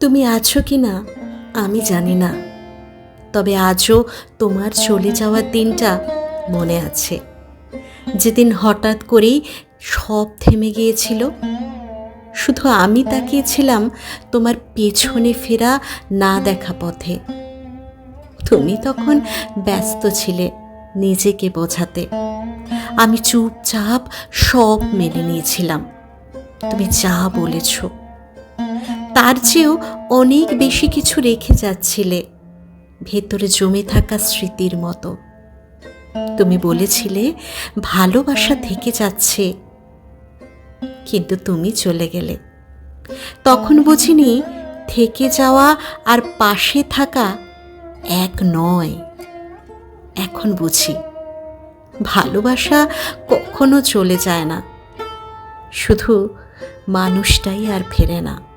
তুমি আছো কি না? আমি জানি না। তবে আজও তোমার চলে যাওয়ার দিনটা মনে আছে। যেদিন হঠাৎ করেই সব থেমে গিয়েছিল, শুধু আমি তাকিয়েছিলাম তোমার পেছনে ফেরা না দেখা পথে। তুমি তখন ব্যস্ত ছিলে নিজেকে বোঝাতে। আমি চুপচাপ সব মেনে নিয়েছিলাম। তুমি যা বলেছ তার চেয়েও অনেক বেশি কিছু রেখে যাচ্ছিলে, ভেতরে জমে থাকা স্মৃতির মতো। তুমি বলেছিলে, ভালোবাসা থেকে যাচ্ছে। কিন্তু তুমি চলে গেলে। তখন বুঝিনি, থেকে যাওয়া আর পাশে থাকা এক নয়। এখন বুঝি, ভালোবাসা কখনো চলে যায় না। শুধু মানুষটাই আর ফেরে না।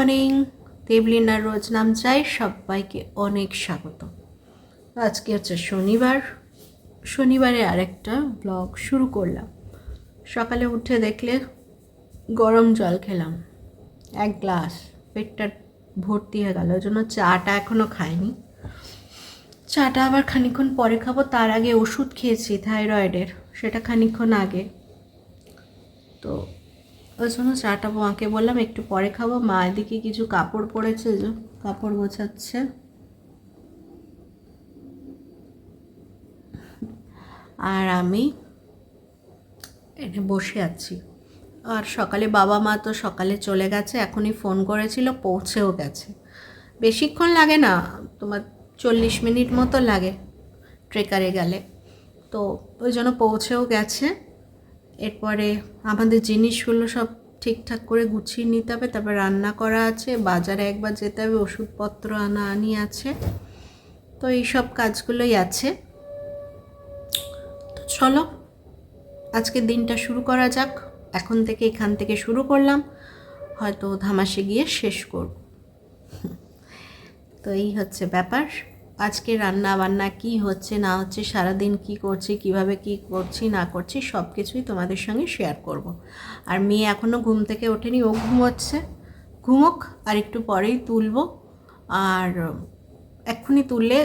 মর্নিং দেবলিনার রোজ নাম চাই, সবাইকে অনেক স্বাগত। আজকে হচ্ছে শনিবার। শনিবারে আরেকটা ব্লগ শুরু করলাম। সকালে উঠে দেখলে গরম জল খেলাম। এক গ্লাস। পেটটা ভর্তি হয়ে গেল। ওই জন্য চাটা এখনও খাইনি। চাটা আবার খানিকক্ষণ পরে খাব। তার আগে ওষুধ খেয়েছি, থাইরয়েডের। সেটা খানিকক্ষণ আগে। তো ওই জন্য চাটা মাকে বললাম, একটু পরে খাব। মা এদিকে কিছু কাপড় পরেছে কাপড় গোছাচ্ছে। আর আমি বসে আছি। আর সকালে বাবা মা তো সকালে চলে গেছে, এখনই ফোন করেছিল, পৌঁছেও গেছে। বেশিক্ষণ লাগে না, তোমার চল্লিশ মিনিট মতো লাগে ট্রেকারে গেলে। তো ওই জন্য পৌঁছেও গেছে। এরপরে আমাদের জিনিসগুলো সব ঠিকঠাক করে গুছিয়ে নিতে হবে, তারপর রান্না করা আছে, বাজারে একবার যেতে হবে, ওষুধপত্র আনা আনি আছে। তো এই সব কাজগুলোই আছে। তো চলো, আজকে দিনটা শুরু করা যাক। এখন থেকে এখান থেকে শুরু করলাম, হয়তো ধামাসে গিয়ে শেষ করব। তো এই হচ্ছে ব্যাপার। আজকে রান্না বান্না কি হচ্ছে, না হচ্ছে, সারাদিন কি করছি, কীভাবে কি করছি, না করছি সব কিছুই তোমাদের সঙ্গে শেয়ার করব। আর মেয়ে এখনও ঘুম থেকে ওঠেনি, ও ঘুমোচ্ছে। ঘুমোক, আর একটু পরেই তুলব। আর এক্ষুনি তুললে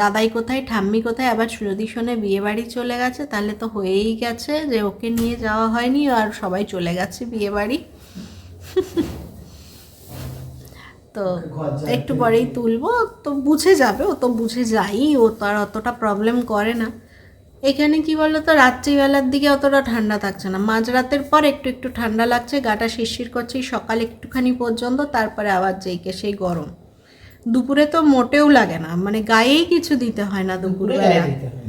দাদাই কোথায়, ঠাম্মি কোথায়, আবার যদি শোনে বিয়ে বাড়ি চলে গেছে, তাহলে তো হয়েই গেছে যে ওকে নিয়ে যাওয়া হয়নি, আর সবাই চলে গেছে বিয়ে বাড়ি। তো একটু পরেই তুলবো। তো বুঝে যাবে ও তো বুঝে যাই ও তো আর অতটা প্রবলেম করে না। এখানে কি বলো তো রাত্রিবেলার দিকে অতটা ঠান্ডা থাকছে না। মাঝরাতের পর একটু একটু ঠান্ডা লাগছে গাটা শিরশির করছে সকাল একটুখানি পর্যন্ত তারপরে আবার যেইকে সেই গরম। দুপুরে তো মোটেও লাগে না মানে গায়েই কিছু দিতে হয় না দুপুরবেলা।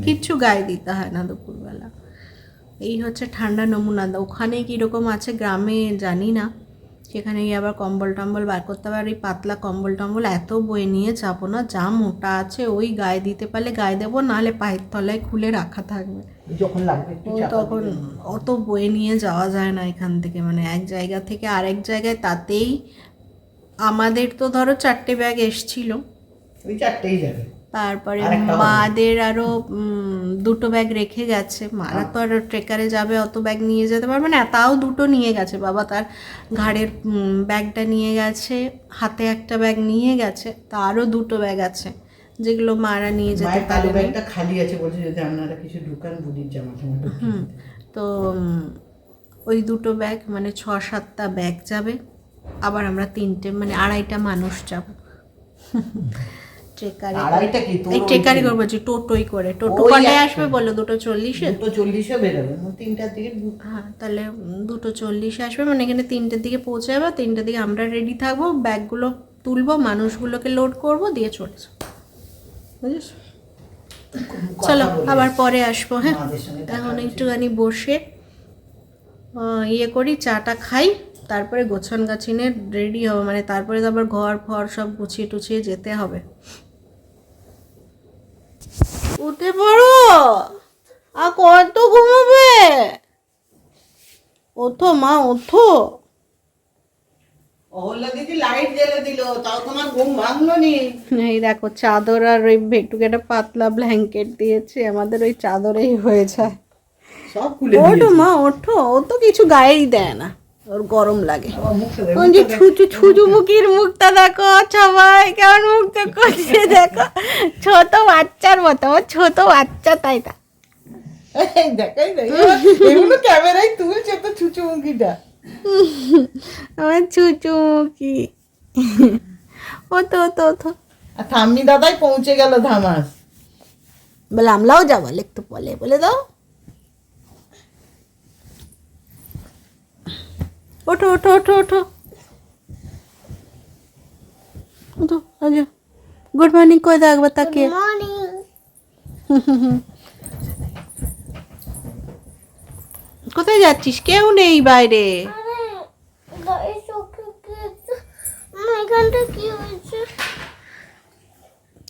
কিচ্ছু গায়ে দিতে হয় না দুপুরবেলা। এই হচ্ছে ঠান্ডা নমুনা। ওখানে কীরকম আছে গ্রামে জানি না। সেখানে গিয়ে আবার কম্বল টম্বল বার করতে হবে। আর এই পাতলা কম্বল টম্বল এত বয়ে নিয়ে যাব না যা মোটা আছে ওই গায়ে দিতে পারলে গায়ে দেবো নাহলে পায়ের তলায় খুলে রাখা থাকবে। যখন লাগবে তখন অত বয়ে নিয়ে যাওয়া যায় না এখান থেকে মানে এক জায়গা থেকে আরেক জায়গায় তাতেই আমাদের তো ধরো চারটে ব্যাগ এসছিল। ওই চারটেই যাবে। তারপরে মাদের আরও দুটো ব্যাগ রেখে গেছে। মারা তো আর ট্রেকারে যাবে অত ব্যাগ নিয়ে যেতে পারবে না। তাও দুটো নিয়ে গেছে। বাবা তার ঘাড়ের ব্যাগটা নিয়ে গেছে হাতে একটা ব্যাগ নিয়ে গেছে তারও দুটো ব্যাগ আছে যেগুলো মারা নিয়ে যেতে পারবে ব্যাগটা খালি আছে বলছে যদি আপনারা কিছু ঢুকান বুড়ির জামা হুম। তো ওই দুটো ব্যাগ মানে ছ সাতটা ব্যাগ যাবে। আবার আমরা তিনটে মানে আড়াইটা মানুষ যাব। ট্রেকারে আড়াইটা কি? তোর ট্রেকারে করব যে টোটোই করে। টোটো কটায় আসবে বলো? দুটো চল্লিশে? দুটো চল্লিশে বেরোবে। তিনটার দিকে হ্যাঁ তাহলে দুটো চল্লিশে আসবে। মানে এখানে তিনটের দিকে পৌঁছে যাবে তিনটের দিকে আমরা রেডি থাকব। ব্যাগগুলো তুলবো মানুষগুলোকে লোড করব দিয়ে চলে যাব। বুঝেছ? চলো আবার পরে আসব হ্যাঁ? এখন একটুখানি বসে ইয়ে করি চাটা খাই। তারপরে গোছান গাছিনে রেডি হবে। মানে তারপরে তো আবার ঘর ফর সব গুছিয়ে টুছিয়ে যেতে হবে। উঠে পড়ো। আর কত ঘুমাবে? ওঠো মা ওঠো। এই দেখো চাদর আর ওই ভেটুকে একটা পাতলা ব্ল্যাঙ্কেট দিয়েছে। আমাদের ওই চাদরেই হয়ে যায়। সব ওঠো মা ওঠো। ও তো কিছু গায়েই দেয় না। ওর গরম লাগে। যে ছুচু ছুচু মুখির মুখটা দেখো সবাই কেমন মুখটা করছে দেখো। ছোট বাচ্চার মতো ও ছোট বাচ্চা তাই তা এগুলো ক্যামেরায় তুলছে তো ছুচু মুখিটা আমার ছুচু মুখি ও তো তো। তো ঠাম্মি দাদাই পৌঁছে গেল ধামাস। বলে আমরাও যাব একটু বলে বলে দাও। ওঠো ওঠো ওঠো ওঠো। ওঠো আগে। গুড মর্নিং করে দাও একবার তাকে কোথায় যাচ্ছিস? কেউ নেই বাইরে।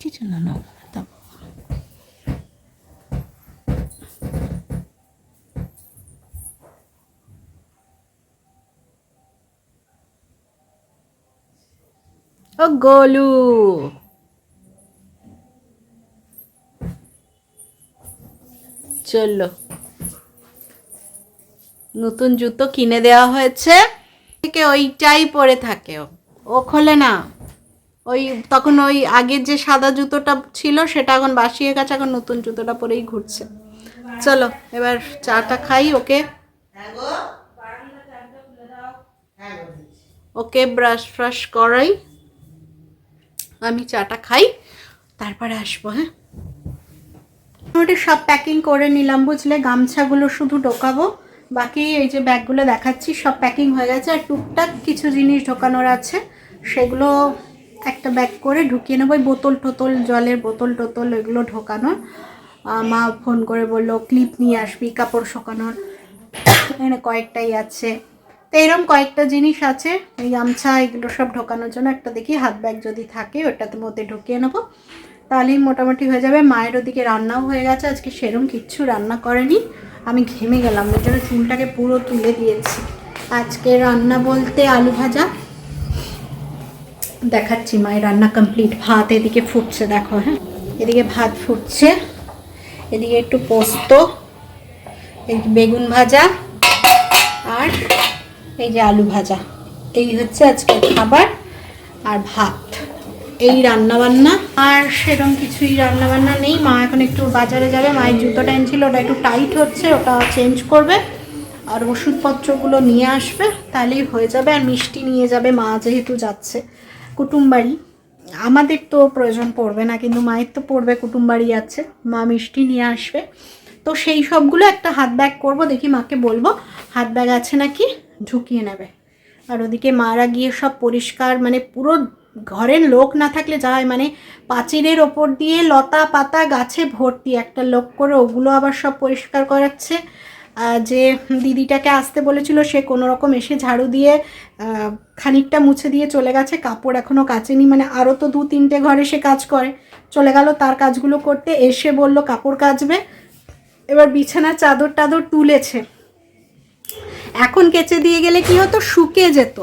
কিছু না না দাও। ও গোলু। চলো। নতুন জুতো কিনে দেওয়া হয়েছে। থেকে ওইটাই পরে থাকে ও। ও খোলে না। ওই তখন ওই আগের যে সাদা জুতোটা ছিল, সেটা এখন বাসিয়ে গেছে, এখন নতুন জুতোটা পরেই ঘুরছে। চলো, এবার চাটা খাই ওকে। ওকে ব্রাশ ফ্রাশ করাই। আমি চাটা খাই, তারপরে আসব হ্যাঁ? মোটামুটি সব প্যাকিং করে নিলাম, বুঝলে? গামছাগুলো শুধু ঢোকাবো, বাকি এই যে ব্যাগগুলো দেখাচ্ছি, সব প্যাকিং হয়ে গেছে, আর টুকটাক কিছু জিনিস ঢোকানোর আছে, সেগুলো একটা ব্যাগ করে ঢুকিয়ে নেব বোতল টোতল, জলের বোতল টোতল এগুলো ঢোকানোর। মা ফোন করে বলল ক্লিপ নিয়ে আসবি, কাপড় শুকানোর। এখানে কয়েকটাই আছে। তো এরকম কয়েকটা জিনিস আছে, এই গামছা, এগুলো সব ঢোকানোর জন্য। একটা দেখি হাত ব্যাগ যদি থাকে, ওটাতে মধ্যে ঢুকিয়ে নেব। তাহলেই মোটামুটি হয়ে যাবে। মায়ের ওদিকে রান্নাও হয়ে গেছে। আজকে সেরম কিচ্ছু রান্না করেনি। আমি ঘেমে গেলাম, ওই জন্য চুলটাকে পুরো তুলে দিয়েছি। আজকে রান্না বলতে আলু ভাজা। দেখাচ্ছি মায়ের রান্না কমপ্লিট ভাত এদিকে ফুটছে, দেখো হ্যাঁ। এদিকে ভাত ফুটছে। এদিকে একটু পোস্ত বেগুন ভাজা আর এই যে আলু ভাজা, এই হচ্ছে আজকের খাবার আর ভাত। এই রান্না বান্না আর সেরকম কিছুই রান্না বান্না নেই। মা এখন একটু বাজারে যাবে। মায়ের জুতোটা এনেছিল, ওটা একটু টাইট হচ্ছে, ওটা চেঞ্জ করবে। আর ওষুধপত্রগুলো নিয়ে আসবে, তাহলেই হয়ে যাবে। আর মিষ্টি নিয়ে যাবে, মা যেহেতু যাচ্ছে কুটুম বাড়ি আমাদের তো প্রয়োজন পড়বে না, কিন্তু মায়ের তো পড়বে কুটুম বাড়ি আছে। মা মিষ্টি নিয়ে আসবে। তো সেই সবগুলো একটা হাত ব্যাগ করব, দেখি মাকে বলব, হাত ব্যাগ আছে নাকি? ঢুকিয়ে নেবে। আর ওদিকে মারা গিয়ে সব পরিষ্কার মানে পুরো ঘরের লোক না থাকলে যা হয় মানে পাঁচিরের ওপর দিয়ে লতা পাতা গাছে ভর্তি একটা লোক করে ওগুলো আবার সব পরিষ্কার করাচ্ছে। যে দিদিটাকে আসতে বলেছিল, সে কোনো রকম এসে ঝাড়ু দিয়ে খানিকটা মুছে দিয়ে চলে গেছে। কাপড় এখনও কাচেনি মানে আরও তো দু তিনটে ঘরে সে কাজ করে। চলে গেল তার কাজগুলো করতে, এসে বলল কাপড় কাচবে। এবার বিছানার চাদর টাদর তুলেছে। এখন কেচে দিয়ে গেলে কি হতো? শুকে যেত।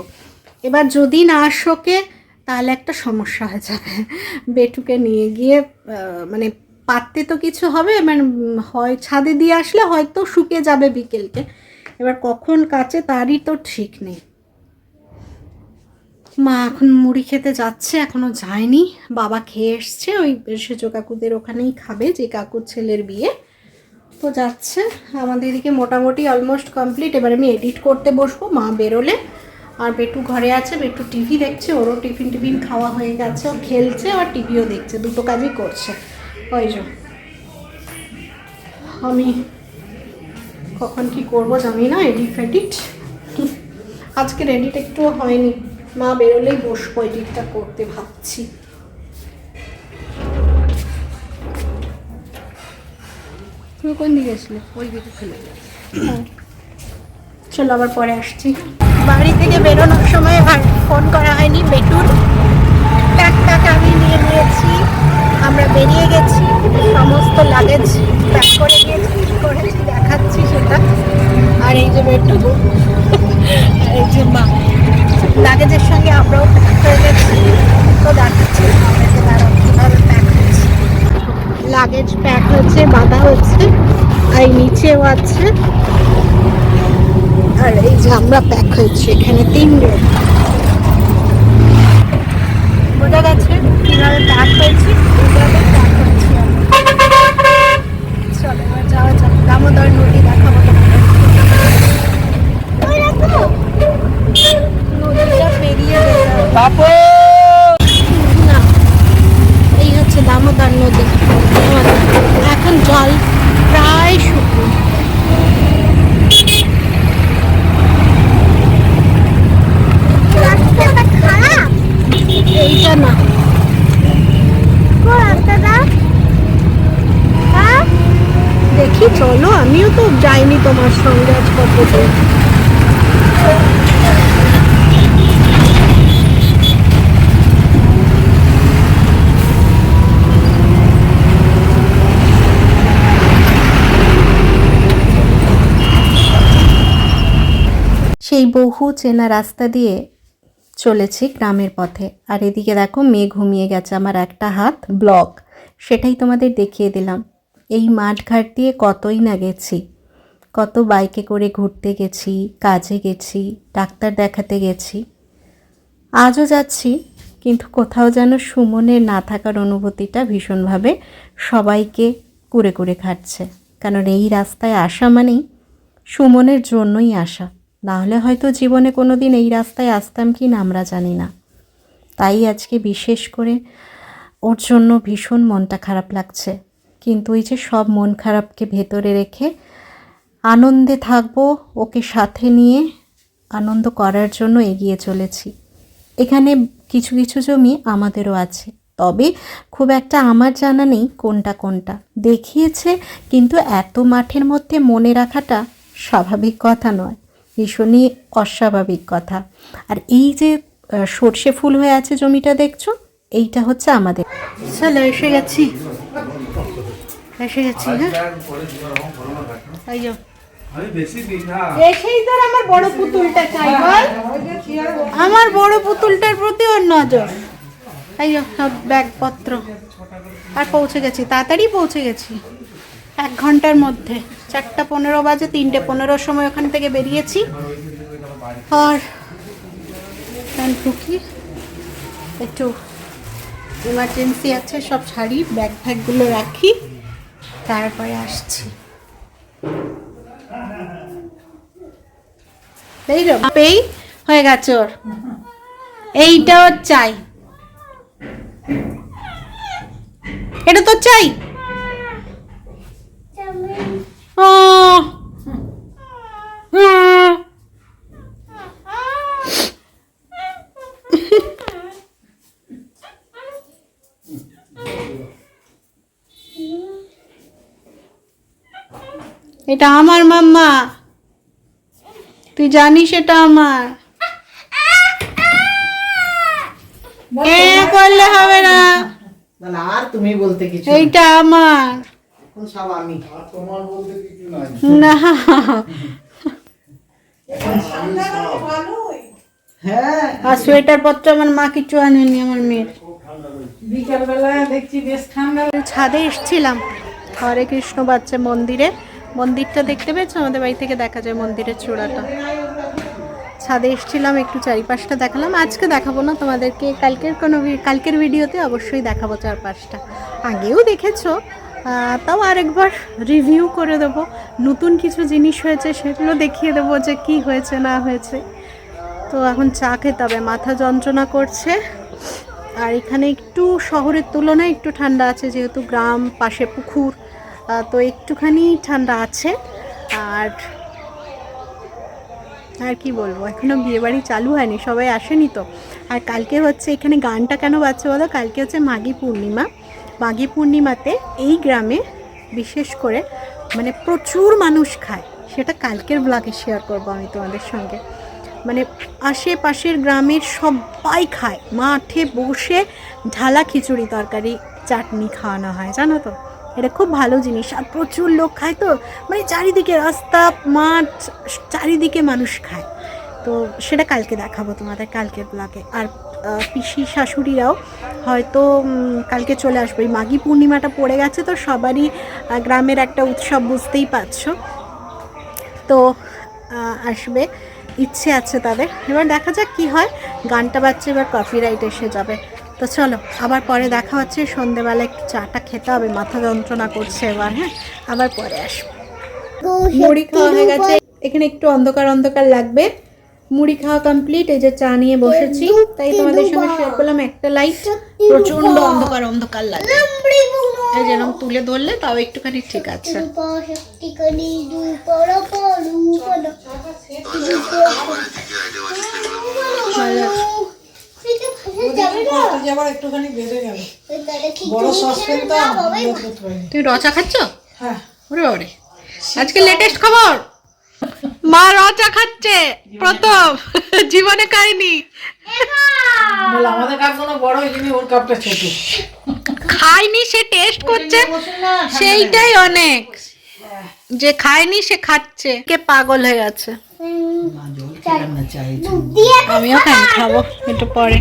এবার যদি না শোকে, তাহলে একটা সমস্যা হয়ে যাবে। বেটুকে নিয়ে গিয়ে মানে পাততে তো কিছু হবে মানে হয় ছাদে দিয়ে আসলে হয়তো শুকে যাবে বিকেলকে। এবার কখন কাছে তারই তো ঠিক নেই। মা এখন মুড়ি খেতে যাচ্ছে, এখনও যায়নি। বাবা খেয়ে এসছে, ওই সেজো কাকুদের ওখানেই খাবে, যে কাকুর ছেলের বিয়ে। তো যাচ্ছে। আমাদের এদিকে মোটামুটি অলমোস্ট কমপ্লিট এবার আমি এডিট করতে বসবো, মা বেরোলে। আর বেটু ঘরে আছে, বেটু টিভি দেখছে, ওরও টিফিন টিফিন খাওয়া হয়ে গেছে। ও খেলছে আর টিভিও দেখছে, দুটো কাজই করছে। ওই জন্য আমি কখন কি করব জানি না এডিট ফেডিট। আজকে এডিট একটুও হয়নি। মা বেরোলেই বসবো এডিটটা করতে ভাবছি। তুমি কোন দিকে গেছিলে? ওই দিকে ফেলে চলো আবার পরে আসছি। বাড়ি থেকে বেরোনোর সময় আর ফোন করা হয়নি বেটুর। প্যাক প্যাক আমি নিয়ে নিয়েছি। আমরা বেরিয়ে গেছি সমস্ত লাগেজ প্যাক করে নিয়েছি কি করেছি দেখাচ্ছি সেটা। আর এই যে বেটু আর এই যে মা। লাগেজের সঙ্গে আমরাও প্যাক হয়ে গেছি তো দেখাচ্ছি আমাদের দাঁড়াও কীভাবে প্যাক হয়েছে লাগেজ প্যাক হচ্ছে বাঁধা হচ্ছে আর এই নিচেও আছে। আর এই যে আমরা প্যাক হয়েছি এখানে তিনজন বোঝা গেছে কীভাবে প্যাক হয়েছি? এইভাবে প্যাক হয়েছি। চলো এবার যাওয়া যাক। দামোদর নদী দেখাবো নদীটা পেরিয়ে বাপু! না এই হচ্ছে দামোদর নদী। এখন জল প্রায় শুকনো। এইটা না। হ্যাঁ? দেখি চলো আমিও তো যাইনি তোমার সঙ্গে আজ কতদিন। সেই বহু চেনা রাস্তা দিয়ে চলেছি গ্রামের পথে। আর এদিকে দেখো মেয়ে ঘুমিয়ে গেছে আমার একটা হাত ব্লক। সেটাই তোমাদের দেখিয়ে দিলাম। এই মাঠঘাট দিয়ে কতই না গেছি। কত বাইকে করে ঘুরতে গেছি, কাজে গেছি, ডাক্তার দেখাতে গেছি। আজও যাচ্ছি, কিন্তু কোথাও যেন সুমনের না থাকার অনুভূতিটা ভীষণভাবে সবাইকে কুরে কুরে খাচ্ছে কারণ এই রাস্তায় আসা মানেই সুমনের জন্যই আসা। নাহলে হয়তো জীবনে কোনো দিন এই রাস্তায় আসতাম কি না আমরা জানি না। তাই আজকে বিশেষ করে ওর জন্য ভীষণ মনটা খারাপ লাগছে। কিন্তু ওই যে সব মন খারাপকে ভেতরে রেখে আনন্দে থাকব, ওকে সাথে নিয়ে আনন্দ করার জন্য এগিয়ে চলেছি। এখানে কিছু কিছু জমি আমাদেরও আছে। তবে খুব একটা আমার জানা নেই কোনটা কোনটা। দেখিয়েছে, কিন্তু এত মাঠের মধ্যে মনে রাখাটা স্বাভাবিক কথা নয়। ভীষণই অস্বাভাবিক কথা। আর এই যে সর্ষে ফুল হয়ে আছে জমিটা দেখছ? এইটা হচ্ছে আমাদের। চলো, এসে গেছি। এসে গেছি হ্যাঁ? এই যো। আমি বেশি দিই না এসেই তোর আমার বড় পুতুলটা চাই আমার বড় পুতুলটার প্রতি ওর নজর। এই সব ব্যাগপত্র। আর পৌঁছে গেছি, তাড়াতাড়ি পৌঁছে গেছি। এক ঘণ্টার মধ্যে। চারটা পনেরো বাজে, তিনটে পনেরোর সময় ওখান থেকে বেরিয়েছি। আর টুকি একটু এমার্জেন্সি আছে, সব শাড়ি ব্যাগ ফ্যাগগুলো রাখি। তারপরে আসছি। এই হয়ে গেছে ওর। এইটা ওর চাই। এটা তো চাই। এটা আমার মাম্মা। তুই জানিস এটা আমার। করলে হবে না। না আর তুমি বলতে কিছু এইটা আমার। এখন সব আমি। না। হ্যাঁ। আর সোয়েটার পত্র আমার মা কিছু আনেনি আমার মেয়ের। বিকাল বেলা দেখছি বেশ ঠান্ডা ছাদে এসছিলাম। হরে কৃষ্ণ বাচ্চা মন্দিরে। মন্দিরটা দেখতে পেয়েছ? আমাদের বাড়ি থেকে দেখা যায় মন্দিরের চূড়াটা। ছাদে এসছিলাম একটু চারিপাশটা দেখালাম। আজকে দেখাবো না তোমাদেরকে। কালকের কোনো কালকের ভিডিওতে অবশ্যই দেখাবো চারপাশটা। আগেও দেখেছ? তাও আরেকবার রিভিউ করে দেবো। নতুন কিছু জিনিস হয়েছে সেগুলো দেখিয়ে দেবো যে কি হয়েছে, না হয়েছে। তো এখন চা খেতে হবে, মাথা যন্ত্রণা করছে। আর এখানে একটু শহরের তুলনায় একটু ঠান্ডা আছে, যেহেতু গ্রাম পাশে পুকুর তো একটুখানি ঠান্ডা আছে। আর আর কি বলব, এখনও বিয়েবাড়ি চালু হয়নি, সবাই আসেনি তো। আর কালকে হচ্ছে এখানে গানটা কেন বাজছে বলো? কালকে হচ্ছে মাঘী পূর্ণিমা। মাঘী পূর্ণিমাতে এই গ্রামে বিশেষ করে মানে প্রচুর মানুষ খায়। সেটা কালকের ব্লগে শেয়ার করব আমি তোমাদের সঙ্গে। মানে আশেপাশের গ্রামের সবাই খায়। মাঠে বসে ঢালা খিচুড়ি তরকারি, চাটনি খাওয়ানো হয়, জানো তো? এটা খুব ভালো জিনিস। আর প্রচুর লোক খায় তো মানে চারিদিকে রাস্তা, মাঠ, চারিদিকে মানুষ খায়। তো সেটা কালকে দেখাবো তোমাদের কালকের ব্লগে আর পিসি শাশুড়িরাও হয়তো কালকে চলে আসবে। এই মাঘী পূর্ণিমাটা পড়ে গেছে তো সবারই গ্রামের একটা উৎসব বুঝতেই পারছ। তো আসবে। ইচ্ছে আছে তাদের। এবার দেখা যাক কি হয়। গানটা বাজছে এবার কপিরাইট এসে যাবে। তো চলো আবার পরে দেখা হচ্ছে। সন্ধেবেলা একটু চাটা খেতে হবে মাথা যন্ত্রণা করছে এবার হ্যাঁ? আবার পরে আসব। মুড়ি খাওয়া হয়ে গেছে। এখানে একটু অন্ধকার অন্ধকার লাগবে। মুড়ি খাওয়া কমপ্লিট এই যে চা নিয়ে বসেছি। তাই তোমাদের সঙ্গে শেয়ার করলাম একটা লাইট প্রচণ্ড অন্ধকার অন্ধকার লাগে। এই যেরকম তুলে ধরলে তাও একটুখানি ঠিক আছে। তুই রচা খাচ্ছ? হ্যাঁ। ওরে ওরে আজকে লেটেস্ট খবর। মা রচা খাচ্ছে প্রথম জীবনে খায়নি বলে আমাদের কাপ কোনো বড় ওর কাপটা ছোট খায়নি সে টেস্ট করছে সেইটাই অনেক। যে খায়নি সে খাচ্ছে। কে পাগল হয়ে গেছে। আমিও খাই খাব একটু পরে।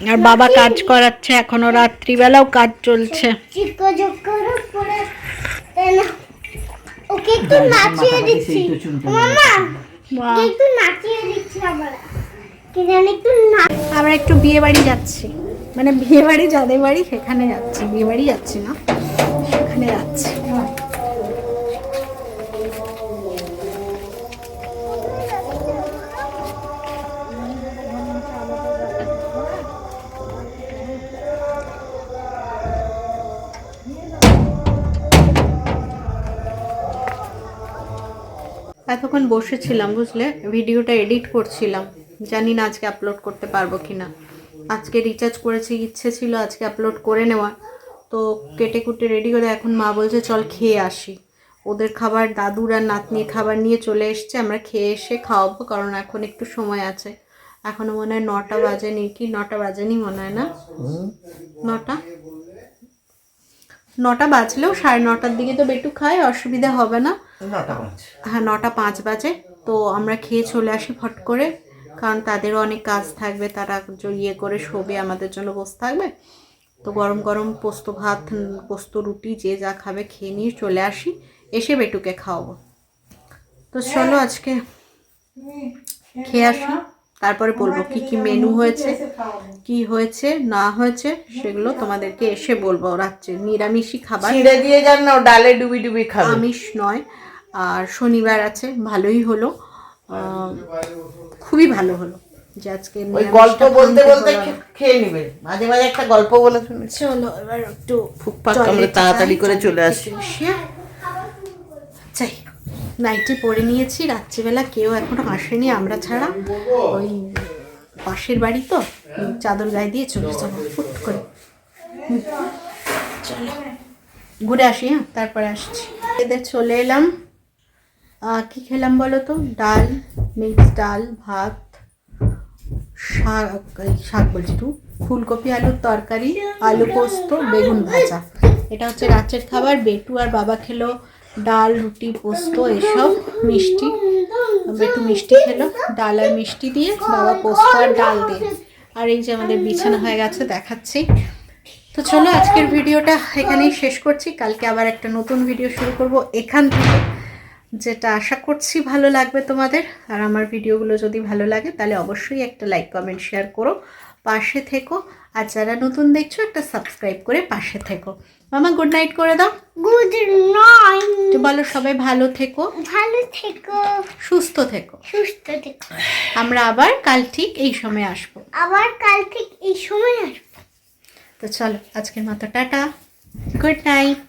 আর বাবা কাজ করাচ্ছে এখনও রাত্রিবেলাও কাজ চলছে। ওকে একটু নাচিয়ে দিচ্ছি। মামা একটু নাচিয়ে দিচ্ছি আমরা। কি জানি একটু নাচ আমরা একটু বিয়ে বাড়ি যাচ্ছি। মানে বিয়ে বাড়ি যাদের বাড়ি সেখানে যাচ্ছি। বিয়ে বাড়ি যাচ্ছি না সেখানে যাচ্ছি। এতক্ষণ বসেছিলাম বুঝলে? ভিডিওটা এডিট করছিলাম। জানি না আজকে আপলোড করতে পারব কি না আজকে রিচার্জ করেছি ইচ্ছে ছিল আজকে আপলোড করে নেওয়ার। তো কেটে কুটে রেডি করে এখন মা বলছে চল খেয়ে আসি। ওদের খাবার দাদুর আর নাতনির খাবার নিয়ে চলে এসছে। আমরা খেয়ে এসে খাওয়াবো কারণ এখন একটু সময় আছে। এখনও মনে হয় নটা বাজেনি কি? নটা বাজেনি মনে হয় না? নটা? নটা বাজলেও সাড়ে নটার দিকে তো বেটু খায় অসুবিধা হবে না। হ্যাঁ নটা পাঁচ বাজে। তো আমরা খেয়ে চলে আসি ফট করে কারণ তাদেরও অনেক কাজ থাকবে তারা ইয়ে করে শোবে আমাদের জন্য বসে থাকবে। তো গরম গরম পোস্ত ভাত পোস্ত রুটি যে যা খাবে খেয়ে নিয়ে চলে আসি এসে বেটুকে খাওয়াবো। তো চলো আজকে খেয়ে আসি তারপরে বলব কি কি মেনু হয়েছে কি হয়েছে না হয়েছে সেগুলো তোমাদেরকে এসে বলব রাত্রে। নিরামিষই খাবার। ছিঁড়ে দিয়ে যান না ডালে ডুবি ডুবি খাবে। আমিষ নয় আর শনিবার আছে ভালোই হলো। খুবই ভালো হলো যে আজকে ওই গল্প বলতে বলতে খেয়ে নিবে। মাঝে মাঝে একটা গল্প বলে শুনেছি চলো এবার একটু ফুকফাক আমরা তাড়াতাড়ি করে চলে আসি। এসে নাইটি পরে নিয়েছি রাত্রিবেলা কেউ এখনও আসেনি আমরা ছাড়া। ওই পাশের বাড়ি তো চাদর গায়ে দিয়ে চলে যাব ফুট করে। চলো ঘুরে আসি হ্যাঁ তারপরে আসছি। এদের চলে এলাম। কি খেলাম বলো তো ডাল মিক্স ডাল, ভাত, শাক শাক বলছি একটু ফুলকপি, আলুর তরকারি, আলু পোস্ত, বেগুন ভাজা। এটা হচ্ছে রাতের খাবার। বেটু আর বাবা খেলো ডাল, রুটি, পোস্ত, এসব মিষ্টি। বেটু মিষ্টি খেলো, ডাল আর মিষ্টি দিয়ে বাবা পোস্ত আর ডাল দিয়ে। আর এই যে আমাদের বিছানা হয়ে গেছে, দেখাচ্ছি। তো চলো, আজকের ভিডিওটা এখানেই শেষ করছি। কালকে আবার একটা নতুন ভিডিও শুরু করব এখান থেকে। যেটা আশা করছি ভালো লাগবে তোমাদের। আর আমার ভিডিওগুলো যদি ভালো লাগে তাহলে অবশ্যই একটা লাইক কমেন্ট শেয়ার করো পাশে থেকো। আর যারা নতুন দেখছ একটা সাবস্ক্রাইব করে পাশে থেকো। মামা গুড নাইট করে দাও। গুড নাইট বলো সবাই ভালো থেকো। ভালো থেকো। সুস্থ থেকো। সুস্থ থেকো। আমরা আবার কাল ঠিক এই সময় আসব। আবার কাল ঠিক এই সময় আসব। তো চলো আজকের মতো টাটা। Good night